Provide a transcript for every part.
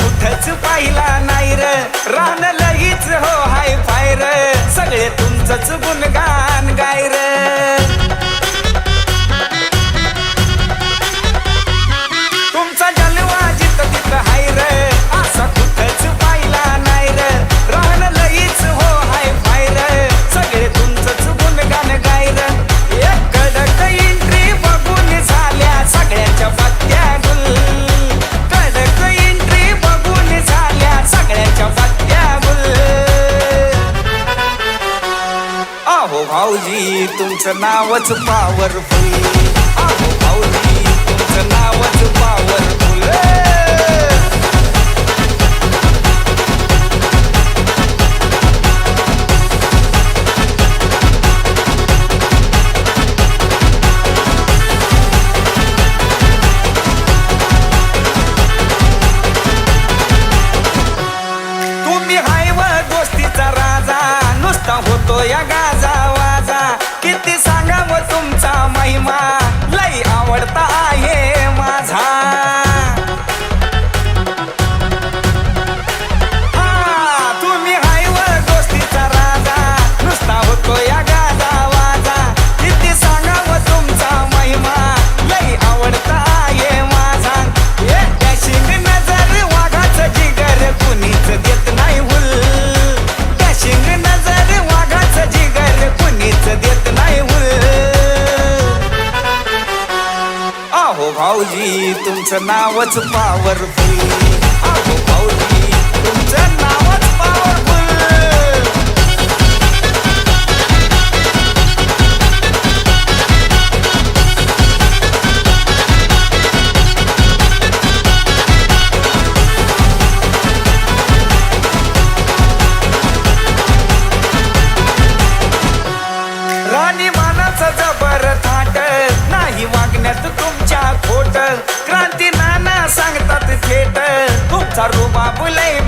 कुठच पाहिला नाही र. राहण लगीच हो हाय फायर सगळे तुमचंच गुणगान गायर तुमचं नावच पावरफुल पाऊली तुमचं नावच पावरफुल तुम्ही हायव दोस्तीचा राजा नुसता होतो या गाजावा किती सांगावं तुमचा महिमा. लई आवडता आहे माझा. तुमचं नावच पावरफुल papo lembra.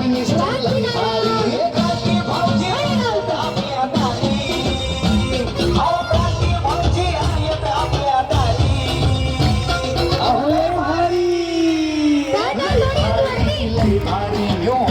carinho.